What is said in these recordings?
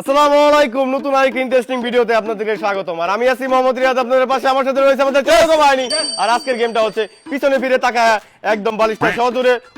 আসসালামু আলাইকুম নতুন আরেক ইন্টারেস্টিং ভিডিওতে আপনাদেরকে স্বাগতম। আর আমি আছি মোহাম্মদ রিয়াদ আপনাদের পাশে আমার সাথে রয়েছে আমাদের চৌদ্দ বাহিনী। আর আজকের গেমটা হচ্ছে পিছনে ফিরে তাকায় একদম বালিশটা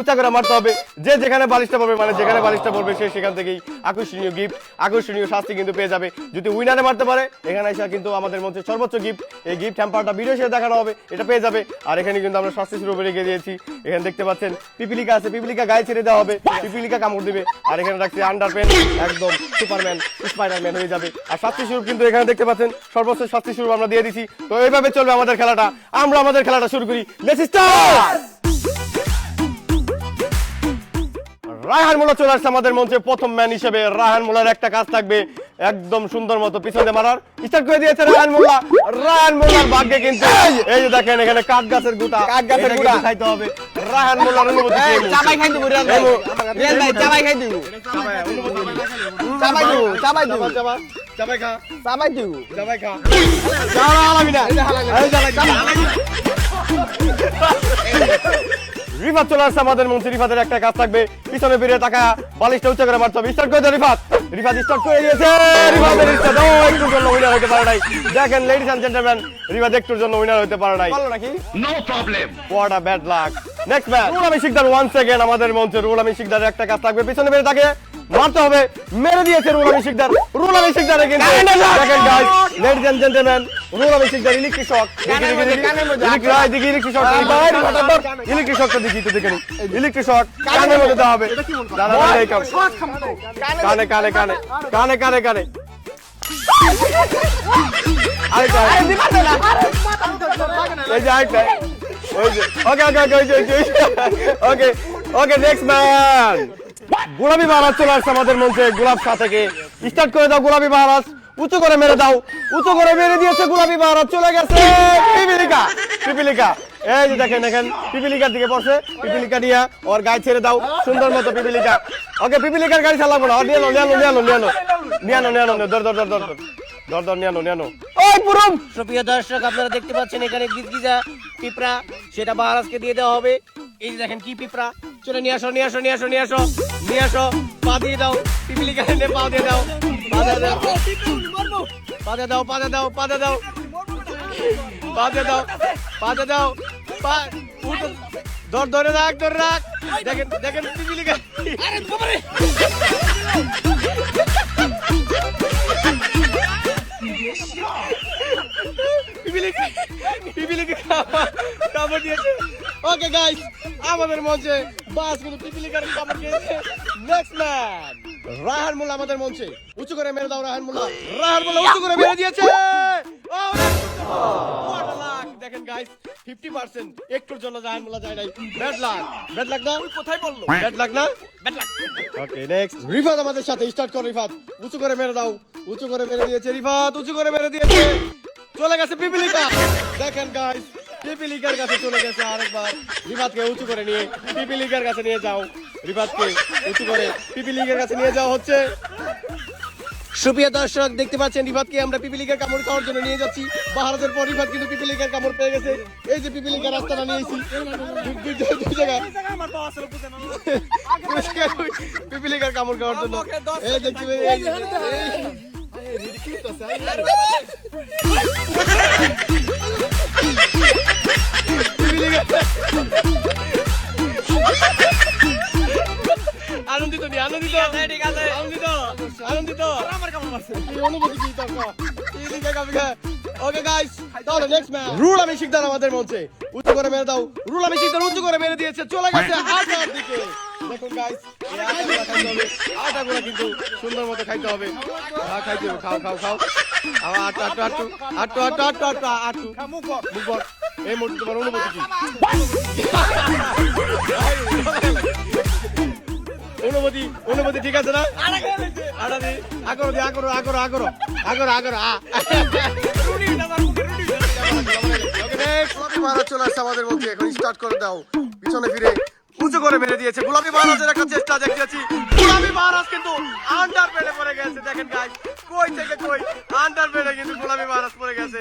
উঁচা করে মারতে হবে। যে যেখানে বালিশটা পড়বে মানে যেখানে বালিশটা পড়বে সে সেখান থেকেই আকর্ষণীয় গিফট আকর্ষণীয় শাস্তি কিন্তু পেয়ে যাবে। যদি উইনারে মারতে পারে এখানে এসে কিন্তু আমাদের মধ্যে সর্বোচ্চ গিফট এই গিফট হ্যাম্পারটা ভিডিও শেষে দেখানো হবে এটা পেয়ে যাবে। আর এখানে কিন্তু আমরা শাস্তি শুরু রেখে দিয়েছি। এখানে দেখতে পাচ্ছেন পিপিলিকা আছে পিপিলিকা গায়ে ছেড়ে দেওয়া হবে পিপিলিকা কামড় দিবে। আর এখানে রাখছি আন্ডার একদম সুপারম্যান স্পাইডারম্যান হয়ে যাবে। আর শাস্তি স্বরূপ কিন্তু এখানে দেখতে পাচ্ছেন সর্বোচ্চ শাস্তি স্বরূপ আমরা দিয়ে দিছি। তো এইভাবে চলবে আমাদের খেলাটা। আমরা আমাদের খেলাটা শুরু করি। রায়হান মোল্লা চলে আসছে আমাদের মঞ্চে প্রথম ম্যান হিসেবে। রায়হান মোল্লার একটা কাজ থাকবে একদম সুন্দর মতো পিছনে মারার। স্টার্ট করে দিয়েছে রায়হান মোল্লা রায়হান মোল্লার ভাগ্যে কিন্তু এই যে দেখেন এখানে কাঠ গাছের গুটা কাঠ গাছের এটা খাইতে হবে। রায়হান মোল্লার অনুমতি এই, কি এই চাবাই খাই দিব রিয়াল ভাই এই, রিয়াল ভাই চাবাই খাই দিব চাবাই দিব চাবাই দিব চাবা, চাবা, চাবাই খা, চাবাই দিব চাবাই খা। হালাবি না। এই রিফাত চলে আসছে আমাদের মঞ্চে রিফাতের একটা কাজ থাকবে পিছনে ফিরে টাকা বালিশটা উচ্চ করে মারতে হবে স্টার্ট করে রিফাত রিফাত স্টার্ট করে দিয়েছে। রিফাতের স্টার্ট ও একটুর জন্য উইনার হতে পারে নাই। দেখেন লেডিস এন্ড জেন্টলম্যান রিফাত একটুর জন্য উইনার হতে পারে নাই। ভালো নাকি? No problem what a bad luck next match rule আমি শিকদার ওয়ান সেকেন্ড আমাদের মঞ্চে। রুল আমি শিকদারের একটা কাজ থাকবে পিছনে বেরে থাকে মারতে হবে। মেরে দিয়েছে রুল আমি শিকদার। রুল আমি শিকদারে কিন্তু দেখেন গাইস লেডিস এন্ড জেন্টলম্যান দেখি দেখি হবে। গোলাপি মহারাজ চলে আসছে আমাদের মঞ্চে গোলাপ থেকে। স্টার্ট করে দাও গোলাপি মহারাজ উঁচু করে মেরে দাও। উঁচু করে মেরে দিয়েছে গোলাপি মহারাজ চলে গেছে পিপিলিকা। পিপিলিকা এই যে দেখেন দেখেন পিপিলিকার দিকে পড়ছে। পিপিলিকা নিয়ে ওর গায়ে ছেড়ে দাও সুন্দর মতো পিপিলিকা। ওকে পিপিলিকার গাড়ি চালাবো না। নিয়ে নো নিয়ে নো নিয়ে নো নিয়ে নো। নিয়ে নো নিয়ে নো ধর ধর ধর ধর ধর। ধর নিয়ে নো নিয়ে নো। ওই পুরুম! সুপ্রিয় দর্শক আপনারা দেখতে পাচ্ছেন এখানে গিজগিজা পিঁপড়া। সেটা মহারাজকে দিয়ে দেওয়া হবে। এই যে দেখেন কি পিঁপড়া। চলে নিয়ে আসো নিয়ে আসো নিয়ে আসো নিয়ে আসো নিয়ে আসো। পা দিয়ে দাও পিপিলি কানে পা দিয়ে দাও। পা দিয়ে দাও। পা দিয়ে দাও পা দাও পা দিয়ে দাও। পা দিয়ে দাও পা দিয়ে দাও। পা। ধর, ধরে রাখ ধরে রাখ। দেখেন দেখেন ওকে গাইস আমাদের মঞ্চে বাস কিন্তু পিপিলিকার নেক্সট ম্যান রাহান মোল্লা আমাদের মঞ্চে। উঁচু করে মেরে দাও রাহান মোল্লা। রাহান মোল্লা উঁচু করে মেরে দিয়েছে। দেখেন গাইস 50% একটুর জন্য রাহান মোল্লা যায় নাই। ব্যাড লাক ব্যাড লাক না? কোথায় বলল? ব্যাড লাক না? Bad luck okay next Rifat আমাদের সাথে স্টার্ট কর রিফাত। উঁচু করে মেরে দাও। উঁচু করে মেরে দিয়েছে রিফাত উঁচু করে মেরে দিয়েছে। চলে গেছে পিপিলিকা। দেখেন গাইস পিপিলিকার কাছে চলে গেছে আরেকবার। রিফাতকে উঁচু করে নিয়ে পিপিলিকার কাছে নিয়ে যাও। রিফাতকে উঁচু করে পিপিলিকার কাছে নিয়ে যাওয়া হচ্ছে। সুপ্রিয় দর্শক দেখতে পাচ্ছেন রিফাতকে আমরা পিপিলিকার কামড় খাওয়ার জন্য নিয়ে যাচ্ছি বাহারাতের পর রিফাত কিন্তু পিপিলিকার কামড় পেয়ে গেছে এই যে পিপিলিকার রাস্তাটা নিয়েছি দুই জায়গায় পিপিলিকার কামড় খাওয়ার জন্য এই দেখছি রুল আমি শিকদার আমাদের মঞ্চে। উঁচু করে মেরে দাও। রুল আমি শিকদার করে মেরে দিয়েছে। চলে গেছে আটার দিকে। দেখুন গাইস আটাগুলো খাইতে হবে। আটাগুলো কিন্তু সুন্দর মতো খাইতে হবে। খাইতে হবে। খাও খাও খাও। আটু আটু আটু। আটু আটু আটু আটু আটু। মুখ এই মুহূর্তে তোমার অনুভূতি কি? অনুমতি অনুমতি ঠিক আছে না? আমাদের স্টার্ট করে দাও। পিছনে ফিরে। করে মেরে দিয়েছে। মহারাজের চেষ্টা মহারাজ কিন্তু পড়ে গেছে, দেখেন গাই কই কই? পড়ে গেছে।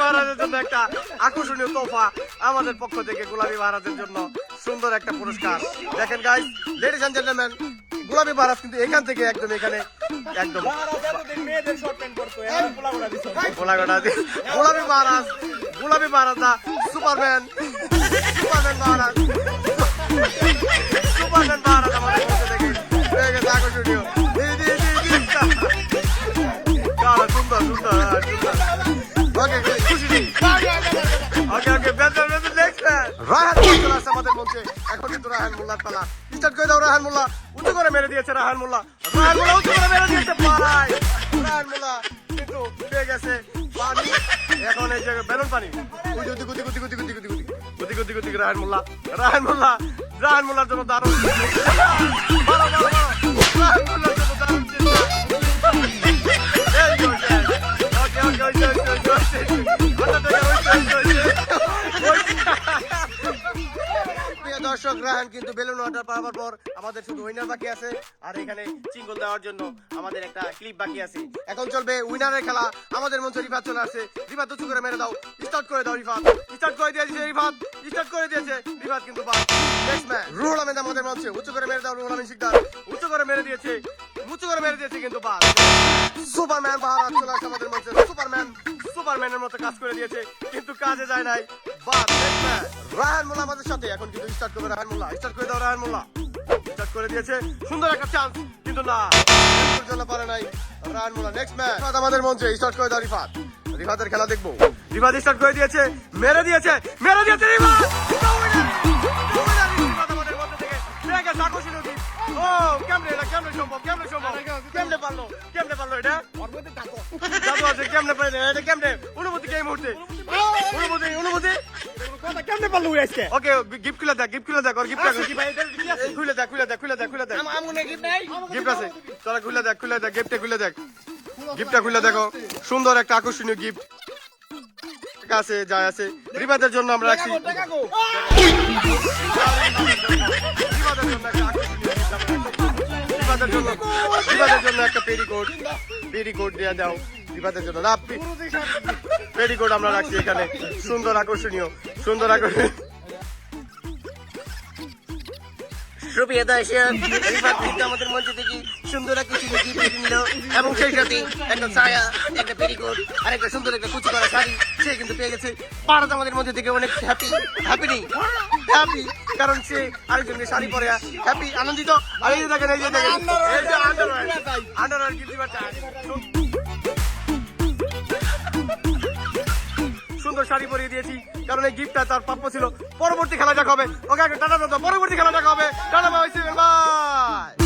মহারাজের জন্য একটা আকর্ষণীয় তোফা আমাদের পক্ষ থেকে গোলাপি মহারাজের জন্য সুন্দর একটা পুরস্কার। দেখেন গাইস লেডিস এন্ড জেন্টলম্যান গোলাপি বারাস কিন্তু এখান থেকে একদম এখানে একদম। গোলাগোটা গোলাপি বারাস গোলাপি বারাস সুপারম্যান সুপারম্যান বারাস সুপারম্যান বারাস আমাদের মধ্যে থেকে হয়ে গেছে আকর্ষণীয় সুন্দর সুন্দর হ্যাঁ, সুন্দর। ওকে রাহান মোল্লার পালা। স্টার্ট করে দাও রাহান মোল্লা। উঁচু করে মেরে দিয়েছে রাহান মোল্লা রাহান মোল্লা উঁচু করে মেরে দিয়েছে রাহান মোল্লা গেছে পানি এখন এই জায়গায় বেলুন পানি গুদি গুদি গুদি গুদি গুদি গুদি গুদি গুদি গুদি গুদি রাহান মোল্লা রাহান মোল্লা রাহান মোল্লার জন্য দারুণ রাহান মোল্লার রাহান কিন্তু বেলুন ওয়াটার পাওয়ার পর আমাদের শুধু উইনার বাকি আছে। আর এখানে চিঙ্গল দেওয়ার জন্য আমাদের একটা ক্লিপ বাকি আছে। এখন চলবে উইনারের খেলা। আমাদের মঞ্চে রিফাত চলে আসছে। রিফাত, উঁচু করে মেরে দাও। স্টার্ট করে দাও, রিফাত। স্টার্ট করে দিয়েছে রিফাত। স্টার্ট করে দিয়েছে। রিফাত কিন্তু রুহুল আহমেদ আমাদের মঞ্চে উঁচু করে মেরে দাও রুহুল আহমেদ শিকদার। উঁচু করে মেরে দিয়েছে। উঁচু করে মেরে দিয়েছে কিন্তু বাস সুপারম্যান বাহার চলে আসছে আমাদের মঞ্চে সুপারম্যান সুপারম্যানের মতো কাজ করে দিয়েছে। কিন্তু কাজে যায় নাই। ম্যাচ রাহান মোল্লা আমাদের সাথে। এখন কিন্তু স্টার্ট করবে রাহান মোল্লা স্টার্ট করে দাও রাহান মোল্লা স্টার্ট করে দিয়েছে। সুন্দর একটা চান্স কিন্তু না। জন্য পারে নাই। রাহান মোল্লা নেক্সট ম্যাচ আমাদের মঞ্চে। স্টার্ট করে দাও রিফাত রিফাতের খেলা দেখব। রিফাত স্টার্ট করে দিয়েছে। মেরে দিয়েছে। মেরে দিয়েছে রিফাত। ও কেমনে এটা? কেমনে সম্ভব? কেমনে সম্ভব? কেমনে পারল? কেমনে পারল এটা? কেমনে পারল? এটা কেমনে? অনুভূতি কি এই মুহূর্তে? পারলু আজকে ওকে, গিফট খুলে দেখ গিফট খুলে দেখ ওর গিফট খুলে দেখ খুলে দেখ খুলে দেখ খুলে দেখ আমগুনে কি নাই গিফট আছে। তোরা খুলে দেখ খুলে দেখ গিফটে খুলে দেখ গিফটটা খুলে দেখো। সুন্দর একটা আকর্ষণীয় গিফট। আছে, যা আছে। রিবাদের জন্য আমরা রাখছি। টাকা রিবাদের জন্য একটা পেরিকোট। পেরিকোট দেয়া দাও। রিবাদের জন্য। না পেরিকোট আমরা রাখছি এখানে। সুন্দর আকর্ষণীয়। সুন্দর আকর্ষণীয় সুপ্রিয় দর্শক রিফাত কিন্তু আমাদের মঞ্চ থেকে সুন্দর একটা নিল এবং সেই সাথে একটা ছায়া, একটা পেরিকোট আর একটা সুন্দর একটা কুচি করা শাড়ি, সে কিন্তু পেয়ে গেছে। ভারত আমাদের মধ্যে থেকে অনেক হ্যাপি হ্যাপি নেই। হ্যাপি কারণ সে আরেকজনকে শাড়ি পরে হ্যাপি আনন্দিত। আর এই যে দেখেন, এই যে দেখেন সুন্দর শাড়ি পরিয়ে দিয়েছি। কারণ এই গিফটটা তার প্রাপ্য ছিল। পরবর্তী খেলা দেখা হবে। ওকে টাটা দাদা, পরবর্তী খেলা দেখা হবে। Tata bye bye